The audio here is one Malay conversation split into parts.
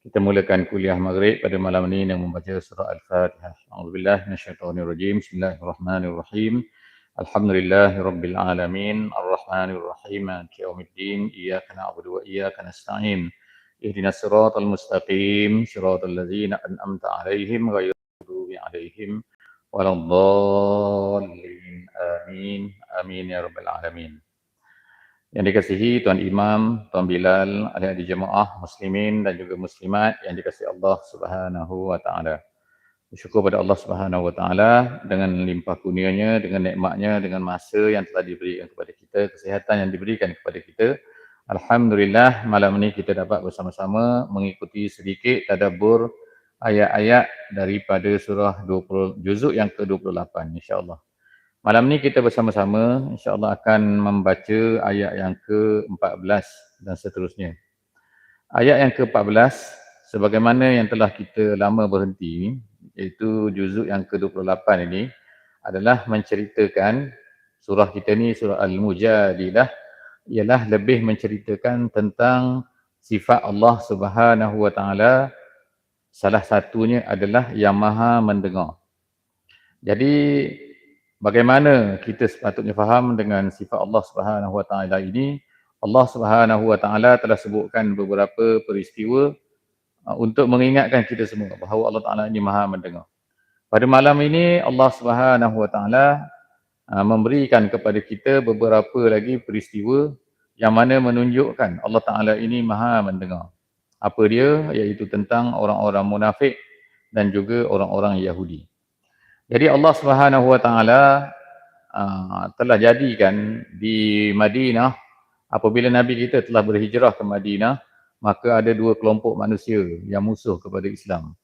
Kita mulakan kuliah maghrib pada malam ini dengan membaca surah Al-Fatihah. A'udzubillah minasyaitonirrajim. Bismillahirrahmanirrahim. Alhamdulillahirabbil alamin. Arrahmanirrahim. Maliki yaumiddin. Iyyaka na'budu wa iyyaka nasta'in. Ihdinas siratal mustaqim. Siratal ladzina an'amta 'alaihim maghdubi 'alaihim waladdallin. Amin. Amin ya rabbal alamin. Yang dikasihi Tuan Imam, Tuan Bilal, ahli-ahli jemaah muslimin dan juga muslimat yang dikasihi Allah Subhanahu wa taala. Bersyukur pada Allah Subhanahu wa taala dengan limpah kurnianya, dengan nikmatnya, dengan masa yang telah diberikan kepada kita, kesihatan yang diberikan kepada kita. Alhamdulillah malam ini kita dapat bersama-sama mengikuti sedikit tadabbur ayat-ayat daripada surah 20 juzuk yang ke-28 insya-Allah. Malam ni kita bersama-sama insya-Allah akan membaca ayat yang ke-14 dan seterusnya. Ayat yang ke-14 sebagaimana yang telah kita lama berhenti iaitu juzuk yang ke-28 ini adalah menceritakan surah kita ni surah Al-Mujadilah ialah lebih menceritakan tentang sifat Allah Subhanahu wa taala salah satunya adalah yang Maha mendengar. Jadi bagaimana kita sepatutnya faham dengan sifat Allah Subhanahu Wa Taala ini? Allah Subhanahu Wa Taala telah sebutkan beberapa peristiwa uh, untuk mengingatkan kita semua bahawa Allah Taala ini Maha mendengar. Pada malam ini Allah Subhanahu Wa Taala uh, memberikan kepada kita beberapa lagi peristiwa yang mana menunjukkan Allah Taala ini Maha mendengar. Apa dia? Iaitu tentang orang-orang munafik dan juga orang-orang Yahudi. Jadi Allah Subhanahu Wa Taala uh, telah jadikan di Madinah apabila Nabi kita telah berhijrah ke Madinah maka ada dua kelompok manusia yang musuh kepada Islam.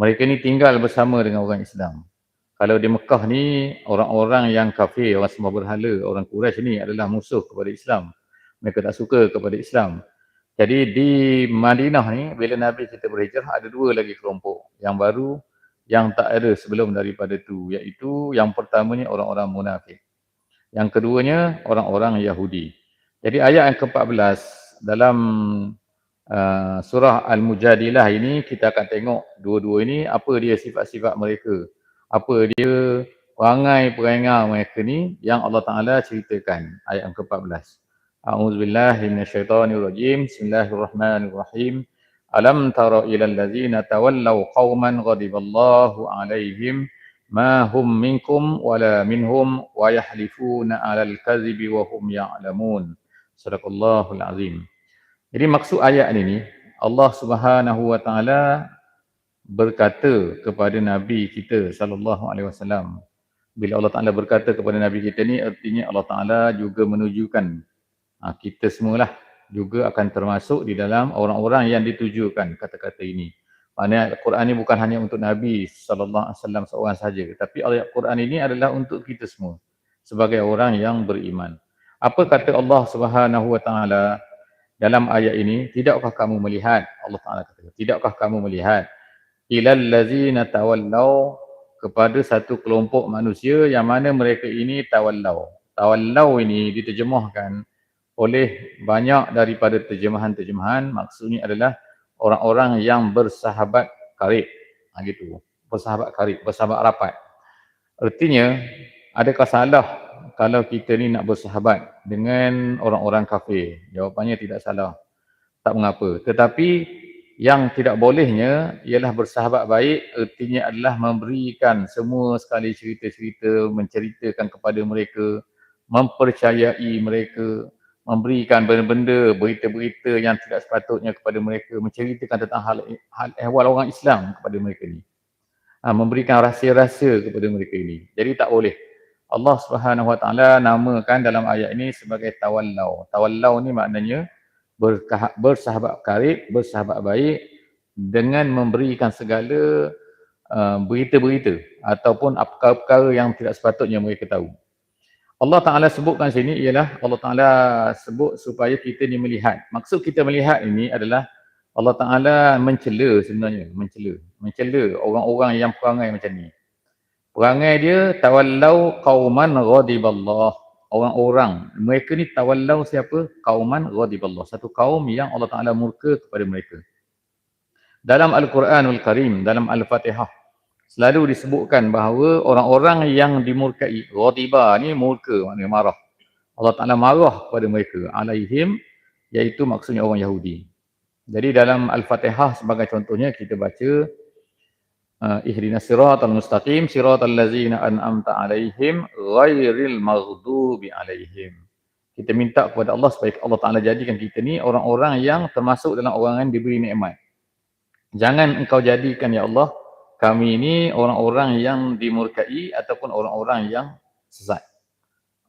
Mereka ni tinggal bersama dengan orang Islam. Kalau di Mekah ni orang-orang yang kafir, orang sembah berhala, orang Quraisy ni adalah musuh kepada Islam. Mereka tak suka kepada Islam. Jadi di Madinah ni bila Nabi kita berhijrah ada dua lagi kelompok yang baru yang tak ada sebelum daripada itu iaitu yang pertamanya orang-orang munafik. Yang keduanya orang-orang Yahudi. Jadi ayat yang ke-14 dalam uh, surah Al-Mujadilah ini kita akan tengok dua-dua ini apa dia sifat-sifat mereka. Apa dia perangai-perangai mereka ni yang Allah Taala ceritakan ayat yang ke-14. A'udzubillahi minasyaitonirrajim. Bismillahirrahmanirrahim. Alam tara ila allazina tawallaw qauman ghadiballahu alaihim ma hum minkum wala minhum wa yahlifuna 'alal kadhibi wa hum ya'lamun. Sadaqallahul azim. Jadi maksud ayat ini Allah Subhanahu wa taala berkata kepada nabi kita sallallahu alaihi wasallam bila Allah Taala berkata kepada nabi kita ni artinya Allah Taala juga menunjukkan ha, kita semualah juga akan termasuk di dalam orang-orang yang ditujukan kata-kata ini. Maknanya Al-Quran ini bukan hanya untuk Nabi sallallahu alaihi wasallam seorang saja, tapi Al-Quran ini adalah untuk kita semua sebagai orang yang beriman. Apa kata Allah Subhanahu wa taala dalam ayat ini? Tidakkah kamu melihat Allah Taala kata, tidakkah kamu melihat ilal ladzina tawallau kepada satu kelompok manusia yang mana mereka ini tawallau. Tawallau ini diterjemahkan oleh banyak daripada terjemahan-terjemahan maksudnya adalah orang-orang yang bersahabat karib. Ha, gitu. Bersahabat karib bersahabat rapat. Artinya adakah salah kalau kita ni nak bersahabat dengan orang-orang kafir? Jawapannya tidak salah. Tak mengapa. Tetapi yang tidak bolehnya ialah bersahabat baik artinya adalah memberikan semua sekali cerita-cerita menceritakan kepada mereka mempercayai mereka memberikan benda-benda, berita-berita yang tidak sepatutnya kepada mereka, menceritakan tentang hal, hal ehwal orang Islam kepada mereka ini. Ha, memberikan rahsia-rahsia kepada mereka ini. Jadi tak boleh. Allah Subhanahu Wa Taala namakan dalam ayat ini sebagai tawallau. Tawallau ni maknanya bersahabat karib, bersahabat baik dengan memberikan segala uh, berita-berita ataupun perkara-perkara yang tidak sepatutnya mereka tahu. Allah Ta'ala sebutkan sini ialah Allah Ta'ala sebut supaya kita ni melihat. Maksud kita melihat ini adalah Allah Ta'ala mencela sebenarnya. Mencela. Mencela orang-orang yang perangai macam ni. Perangai dia tawallau qauman ghadiballah. Orang-orang. Mereka ni tawallau siapa? Qauman ghadiballah. Satu kaum yang Allah Ta'ala murka kepada mereka. Dalam Al-Quranul Karim, dalam Al-Fatihah, selalu disebutkan bahawa orang-orang yang dimurkai, ghadiba ni murka maknanya marah. Allah Taala marah kepada mereka alaihim iaitu maksudnya orang Yahudi. Jadi dalam Al-Fatihah sebagai contohnya kita baca uh, ihdinas siratal mustaqim siratal ladzina an'amta alaihim ghairil maghdubi alaihim. Kita minta kepada Allah supaya Allah Taala jadikan kita ni orang-orang yang termasuk dalam orang yang diberi nikmat. Jangan engkau jadikan ya Allah kami ini orang-orang yang dimurkai ataupun orang-orang yang sesat.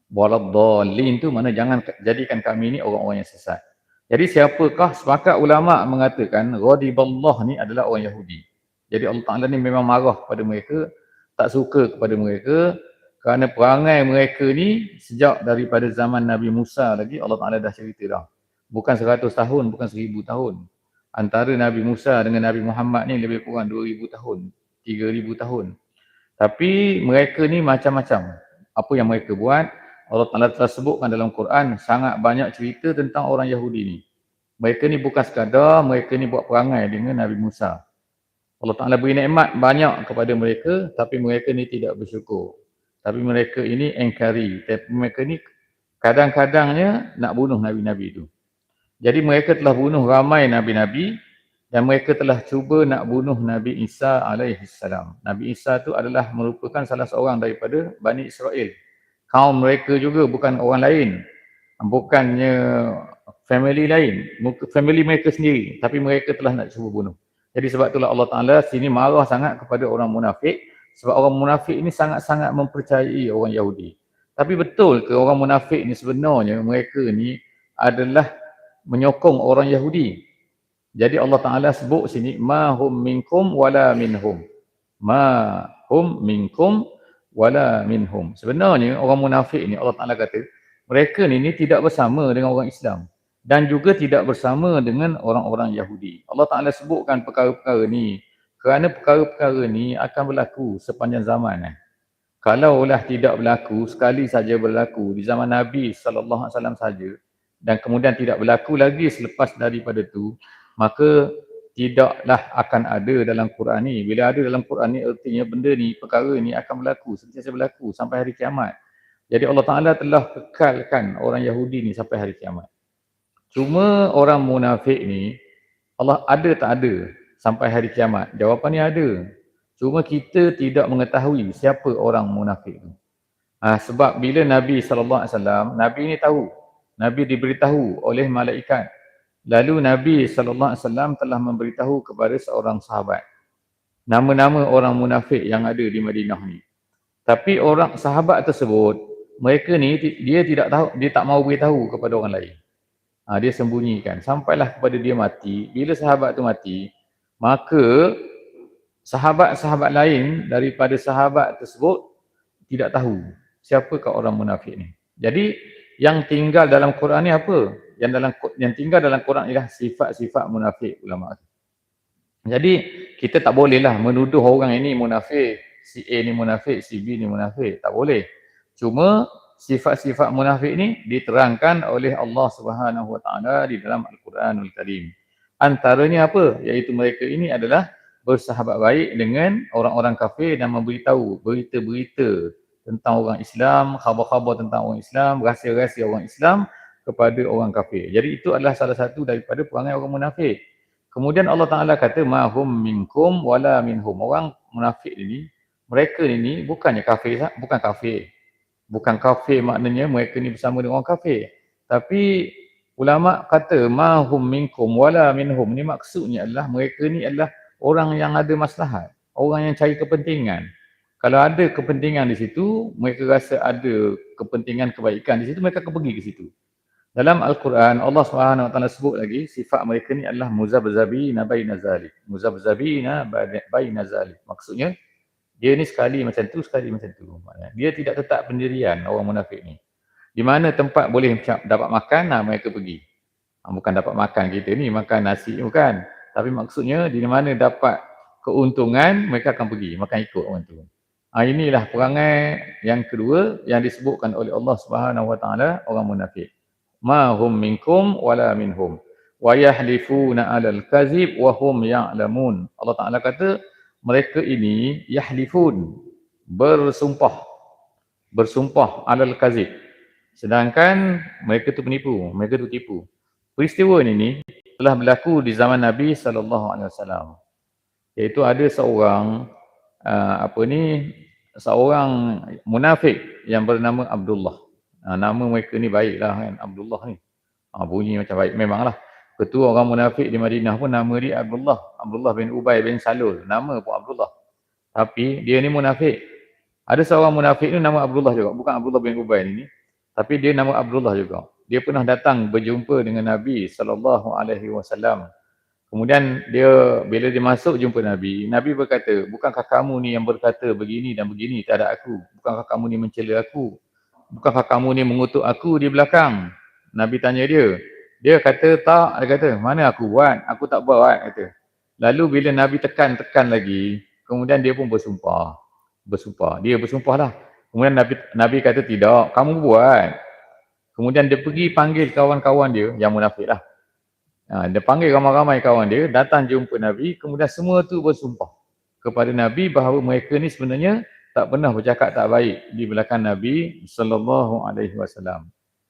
Waladhalin tu mana jangan jadikan kami ini orang-orang yang sesat. Jadi siapakah sepakat ulama mengatakan ghadiballah ni adalah orang Yahudi. Jadi Allah Taala ni memang marah kepada mereka, tak suka kepada mereka kerana perangai mereka ni sejak daripada zaman Nabi Musa lagi Allah Taala dah cerita dah. Bukan 100 tahun, bukan 1000 tahun. Antara Nabi Musa dengan Nabi Muhammad ni lebih kurang 2000 tahun. 3000 tahun. Tapi mereka ni macam-macam. Apa yang mereka buat, Allah Taala telah sebutkan dalam Quran sangat banyak cerita tentang orang Yahudi ni. Mereka ni bukan sekadar mereka ni buat perangai dengan Nabi Musa. Allah Taala beri nikmat banyak kepada mereka tapi mereka ni tidak bersyukur. Tapi mereka ini engkari. Tapi mereka ni kadang-kadangnya nak bunuh nabi-nabi itu. Jadi mereka telah bunuh ramai nabi-nabi dan mereka telah cuba nak bunuh Nabi Isa alaihi salam. Nabi Isa tu adalah merupakan salah seorang daripada Bani Israel. Kaum mereka juga bukan orang lain. Bukannya family lain. Family mereka sendiri. Tapi mereka telah nak cuba bunuh. Jadi sebab itulah Allah Ta'ala sini marah sangat kepada orang munafik. Sebab orang munafik ini sangat-sangat mempercayai orang Yahudi. Tapi betul ke orang munafik ni sebenarnya mereka ni adalah menyokong orang Yahudi? Jadi Allah Ta'ala sebut sini, ma hum minkum wala minhum. Ma hum minkum wala minhum. Sebenarnya orang munafik ni Allah Ta'ala kata, mereka ni, ni tidak bersama dengan orang Islam. Dan juga tidak bersama dengan orang-orang Yahudi. Allah Ta'ala sebutkan perkara-perkara ni. Kerana perkara-perkara ni akan berlaku sepanjang zaman. Eh. Kalaulah tidak berlaku, sekali saja berlaku di zaman Nabi SAW saja. Dan kemudian tidak berlaku lagi selepas daripada itu maka tidaklah akan ada dalam Quran ni. Bila ada dalam Quran ni artinya benda ni, perkara ni akan berlaku, sentiasa berlaku sampai hari kiamat. Jadi Allah Ta'ala telah kekalkan orang Yahudi ni sampai hari kiamat. Cuma orang munafik ni, Allah ada tak ada sampai hari kiamat? Jawapannya ada. Cuma kita tidak mengetahui siapa orang munafik tu. Ha, sebab bila Nabi SAW, Nabi ni tahu. Nabi diberitahu oleh malaikat Lalu Nabi SAW telah memberitahu kepada seorang sahabat nama-nama orang munafik yang ada di Madinah ni. Tapi orang sahabat tersebut, mereka ni dia tidak tahu, dia tak mau beritahu kepada orang lain. Ha, dia sembunyikan sampailah kepada dia mati. Bila sahabat tu mati, maka sahabat-sahabat lain daripada sahabat tersebut tidak tahu siapakah orang munafik ni. Jadi yang tinggal dalam Quran ni apa? Yang dalam yang tinggal dalam Quran ialah sifat-sifat munafik ulama. Jadi kita tak bolehlah menuduh orang ini munafik, si A ni munafik, si B ni munafik, tak boleh. Cuma sifat-sifat munafik ni diterangkan oleh Allah Subhanahu Wa Taala di dalam Al-Quranul Karim. Antaranya apa? Iaitu mereka ini adalah bersahabat baik dengan orang-orang kafir dan memberitahu berita-berita tentang orang Islam, khabar-khabar tentang orang Islam, rahsia-rahsia orang Islam kepada orang kafir. Jadi itu adalah salah satu daripada perangai orang munafik. Kemudian Allah Taala kata mahum minkum wala minhum. Orang munafik ini mereka ini bukannya kafir, bukan kafir. Bukan kafir maknanya mereka ni bersama dengan orang kafir. Tapi ulama kata mahum minkum wala minhum ni maksudnya adalah mereka ni adalah orang yang ada maslahat, orang yang cari kepentingan. Kalau ada kepentingan di situ, mereka rasa ada kepentingan kebaikan di situ, mereka akan pergi ke situ. Dalam Al-Quran Allah Subhanahu Wa Taala sebut lagi sifat mereka ni adalah muzabzabina baina zalik. Muzabzabina baina zalik. Maksudnya dia ni sekali macam tu, sekali macam tu. Dia tidak tetap pendirian orang munafik ni. Di mana tempat boleh dapat makan, nah, mereka pergi. Ha, bukan dapat makan kita ni, makan nasi bukan. Tapi maksudnya di mana dapat keuntungan, mereka akan pergi, makan ikut orang tu. Ha, inilah perangai yang kedua yang disebutkan oleh Allah Subhanahu Wa Taala orang munafik ma hum minkum wala minhum. Wa yahlifuna 'alal kazib wa hum ya'lamun. Allah Taala kata mereka ini yahlifun bersumpah bersumpah 'alal kazib. Sedangkan mereka tu penipu mereka tu tipu. Peristiwa ini telah berlaku di zaman Nabi sallallahu alaihi wasallam. Iaitu ada seorang uh, apa ni seorang munafik yang bernama Abdullah Ha, nama mereka ni baiklah kan Abdullah ni. Ha, bunyi macam baik memanglah. Ketua orang munafik di Madinah pun nama dia Abdullah. Abdullah bin Ubay bin Salul. Nama pun Abdullah. Tapi dia ni munafik. Ada seorang munafik ni nama Abdullah juga. Bukan Abdullah bin Ubay ni. Tapi dia nama Abdullah juga. Dia pernah datang berjumpa dengan Nabi sallallahu alaihi wasallam. Kemudian dia bila dia masuk jumpa Nabi, Nabi berkata, "Bukankah kamu ni yang berkata begini dan begini terhadap aku? Bukankah kamu ni mencela aku? Bukankah kamu ni mengutuk aku di belakang? Nabi tanya dia. Dia kata tak, dia kata mana aku buat? Aku tak buat kata. Lalu bila Nabi tekan-tekan lagi, kemudian dia pun bersumpah. Bersumpah. Dia bersumpah lah. Kemudian Nabi, Nabi kata tidak, kamu buat. Kemudian dia pergi panggil kawan-kawan dia yang munafik lah. Ha, dia panggil ramai-ramai kawan dia, datang jumpa Nabi, kemudian semua tu bersumpah kepada Nabi bahawa mereka ni sebenarnya tak pernah bercakap tak baik di belakang Nabi sallallahu alaihi wasallam.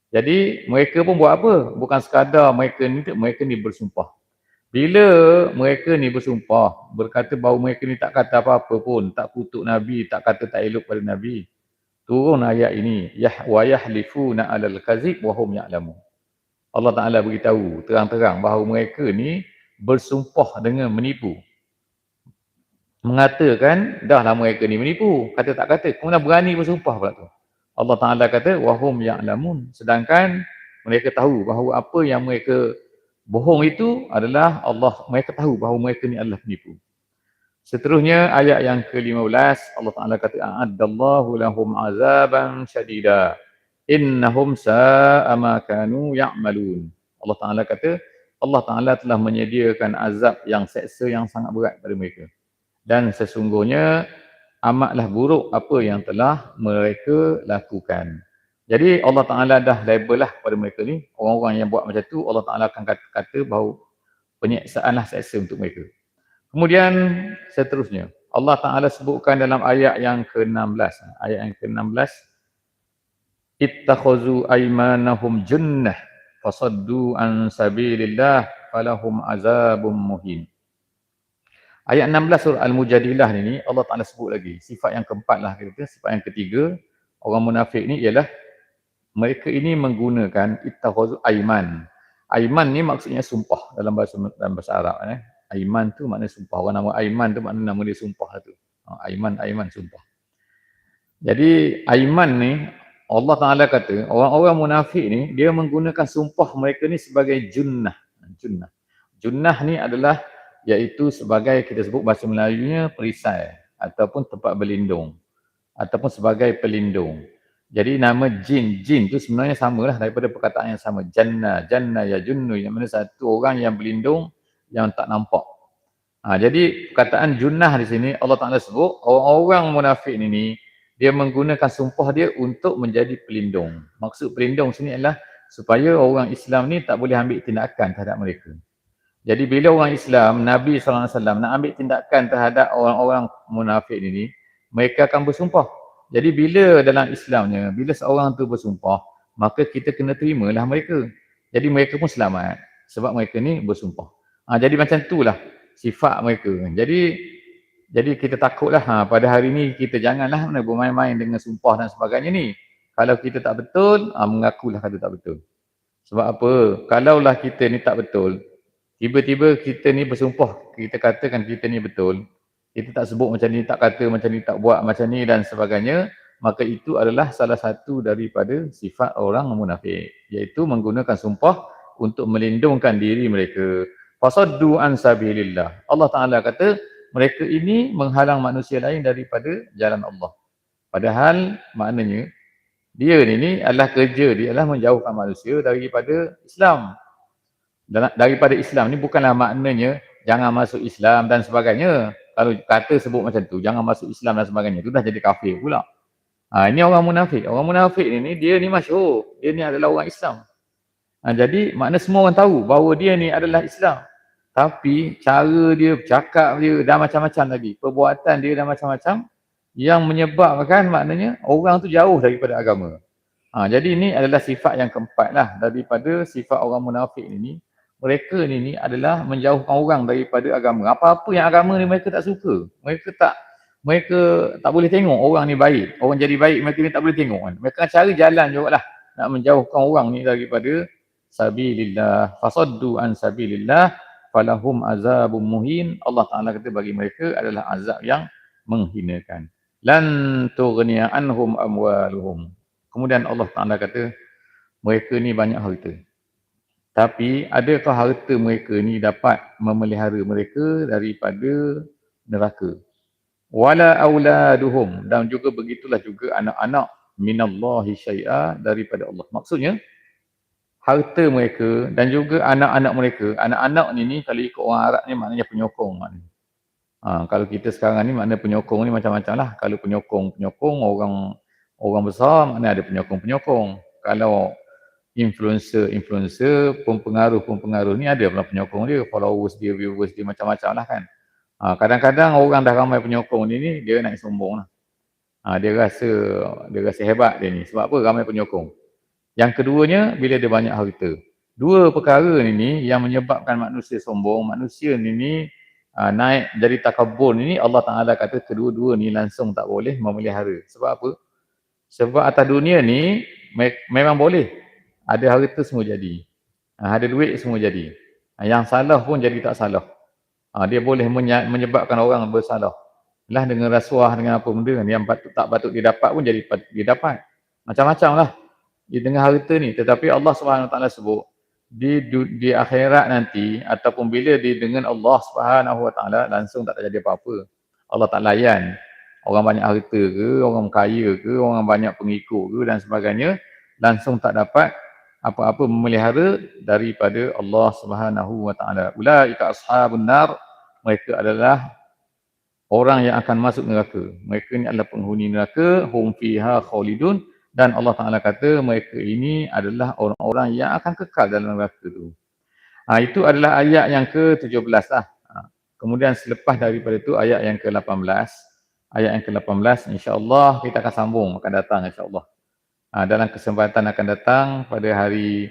Jadi mereka pun buat apa? Bukan sekadar mereka ni mereka ni bersumpah. Bila mereka ni bersumpah berkata bahawa mereka ni tak kata apa-apa pun, tak kutuk Nabi, tak kata tak elok pada Nabi. Turun ayat ini, yah wa yahlifuna alal kazib wa hum ya'lamun. Allah Taala beritahu terang-terang bahawa mereka ni bersumpah dengan menipu mengatakan dah lah mereka ni menipu. Kata tak kata kemudian berani bersumpah pula tu. Allah Taala kata wahum ya'lamun. Sedangkan mereka tahu bahawa apa yang mereka bohong itu adalah Allah mereka tahu bahawa mereka ni adalah penipu. Seterusnya ayat yang ke-15 Allah Taala kata a'addallahu lahum azaban syadida. Innahum sa'a ma kanu ya'malun. Allah Taala kata Allah Taala telah menyediakan azab yang seksa yang sangat berat pada mereka dan sesungguhnya amatlah buruk apa yang telah mereka lakukan. Jadi Allah Ta'ala dah label lah pada mereka ni, orang-orang yang buat macam tu, Allah Ta'ala akan kata, kata bahawa penyeksaan lah seksa untuk mereka. Kemudian seterusnya, Allah Ta'ala sebutkan dalam ayat yang ke-16. Ayat yang ke-16. Ittakhuzu aymanahum junnah fasaddu an sabilillah falahum azabum muhin. Ayat 16 surah Al-Mujadilah ni Allah Taala sebut lagi sifat yang keempat lah kita sifat yang ketiga orang munafik ni ialah mereka ini menggunakan ittakhazu aiman. Aiman ni maksudnya sumpah dalam bahasa dalam bahasa Arab eh. Aiman tu makna sumpah. Orang nama Aiman tu makna nama dia sumpah lah tu. Ha, aiman Aiman sumpah. Jadi Aiman ni Allah Taala kata orang-orang munafik ni dia menggunakan sumpah mereka ni sebagai junnah. Junnah. Junnah ni adalah iaitu sebagai kita sebut bahasa Melayunya perisai ataupun tempat berlindung ataupun sebagai pelindung. Jadi nama jin, jin tu sebenarnya samalah daripada perkataan yang sama. Jannah, jannah ya junnu yang mana satu orang yang berlindung yang tak nampak. Ha, jadi perkataan junnah di sini Allah Taala sebut orang-orang munafik ini dia menggunakan sumpah dia untuk menjadi pelindung. Maksud pelindung sini adalah supaya orang Islam ni tak boleh ambil tindakan terhadap mereka. Jadi bila orang Islam, Nabi SAW nak ambil tindakan terhadap orang-orang munafik ini, mereka akan bersumpah. Jadi bila dalam Islamnya, bila seorang tu bersumpah, maka kita kena terimalah mereka. Jadi mereka pun selamat sebab mereka ni bersumpah. Ha, jadi macam itulah sifat mereka. Jadi jadi kita takutlah ha, pada hari ni kita janganlah bermain-main dengan sumpah dan sebagainya ni. Kalau kita tak betul, ha, mengakulah kata tak betul. Sebab apa? Kalaulah kita ni tak betul, tiba-tiba kita ni bersumpah, kita katakan kita ni betul, kita tak sebut macam ni, tak kata macam ni, tak buat macam ni dan sebagainya, maka itu adalah salah satu daripada sifat orang munafik iaitu menggunakan sumpah untuk melindungkan diri mereka. Fasaddu an sabilillah. Allah Taala kata mereka ini menghalang manusia lain daripada jalan Allah. Padahal maknanya dia ni adalah kerja dia adalah menjauhkan manusia daripada Islam daripada Islam ni bukanlah maknanya jangan masuk Islam dan sebagainya kalau kata sebut macam tu jangan masuk Islam dan sebagainya tu dah jadi kafir pula Ha, ini orang munafik. Orang munafik ni, dia ni masyhur. Dia ni adalah orang Islam. Ha, jadi makna semua orang tahu bahawa dia ni adalah Islam. Tapi cara dia, cakap dia dah macam-macam lagi. Perbuatan dia dah macam-macam yang menyebabkan maknanya orang tu jauh daripada agama. Ha, jadi ini adalah sifat yang keempat lah daripada sifat orang munafik ni. Mereka ni, ni adalah menjauhkan orang daripada agama. Apa-apa yang agama ni mereka tak suka. Mereka tak mereka tak boleh tengok orang ni baik. Orang jadi baik mereka ni tak boleh tengok kan. Mereka cari jalan juga lah nak menjauhkan orang ni daripada sabilillah. Fasaddu an sabilillah falahum azabun muhin. Allah Ta'ala kata bagi mereka adalah azab yang menghinakan. Lan tughniya anhum amwaluhum. Kemudian Allah Ta'ala kata mereka ni banyak harta. Tapi adakah harta mereka ni dapat memelihara mereka daripada neraka? wala auladuhum dan juga begitulah juga anak-anak minallahi syai'a daripada Allah. Maksudnya harta mereka dan juga anak-anak mereka. Anak-anak ni ni kalau ikut orang Arab ni maknanya penyokong maknanya. Ha, kalau kita sekarang ni maknanya penyokong ni macam-macam lah. Kalau penyokong-penyokong orang orang besar maknanya ada penyokong-penyokong. Kalau influencer-influencer, pempengaruh-pempengaruh ni ada pula penyokong dia, followers dia, viewers dia macam-macam lah kan. Ha, kadang-kadang orang dah ramai penyokong ni, dia naik sombong lah. Ha, dia rasa dia rasa hebat dia ni. Sebab apa? Ramai penyokong. Yang keduanya, bila dia banyak harta. Dua perkara ni, ni yang menyebabkan manusia sombong, manusia ni, ni ha, naik jadi takabur ni, Allah Ta'ala kata kedua-dua ni langsung tak boleh memelihara. Sebab apa? Sebab atas dunia ni me- memang boleh. Ada harta semua jadi. Ha, ada duit semua jadi. Ha, yang salah pun jadi tak salah. Ha, dia boleh menyebabkan orang bersalah. Lah dengan rasuah dengan apa benda yang patut, tak patut dia dapat pun jadi dia dapat. Macam-macam lah. Dia dengan harta ni. Tetapi Allah SWT sebut di, di akhirat nanti ataupun bila dia dengan Allah SWT langsung tak terjadi apa-apa. Allah tak layan. Orang banyak harta ke, orang kaya ke, orang banyak pengikut ke dan sebagainya langsung tak dapat apa-apa memelihara daripada Allah Subhanahu wa taala. Ulaika ashabun nar, mereka adalah orang yang akan masuk neraka. Mereka ini adalah penghuni neraka, hum fiha khalidun dan Allah Taala kata mereka ini adalah orang-orang yang akan kekal dalam neraka itu. Ha, itu adalah ayat yang ke-17 lah. Ha, kemudian selepas daripada itu ayat yang ke-18. Ayat yang ke-18 insya-Allah kita akan sambung akan datang insya-Allah. Ha, dalam kesempatan akan datang pada hari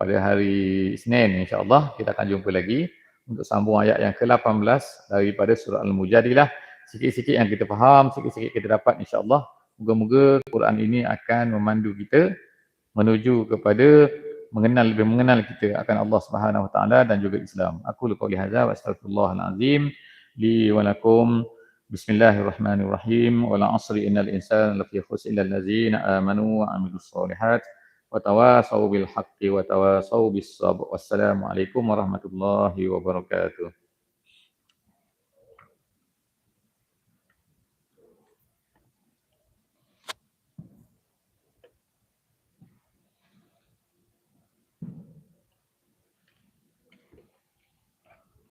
pada hari Isnin insya-Allah kita akan jumpa lagi untuk sambung ayat yang ke-18 daripada surah Al-Mujadilah. Sikit-sikit yang kita faham, sikit-sikit kita dapat insya-Allah. Moga-moga Quran ini akan memandu kita menuju kepada mengenal lebih mengenal kita akan Allah Subhanahu Wa Taala dan juga Islam. Aku lupa hadza wa astaghfirullahalazim li wa lakum. بسم الله الرحمن الرحيم. والعصر إن الإنسان لفي خسر إلا الذين آمنوا وعملوا الصالحات وتواصوا بالحق وتواصوا بالصبر. والسلام عليكم ورحمة الله وبركاته.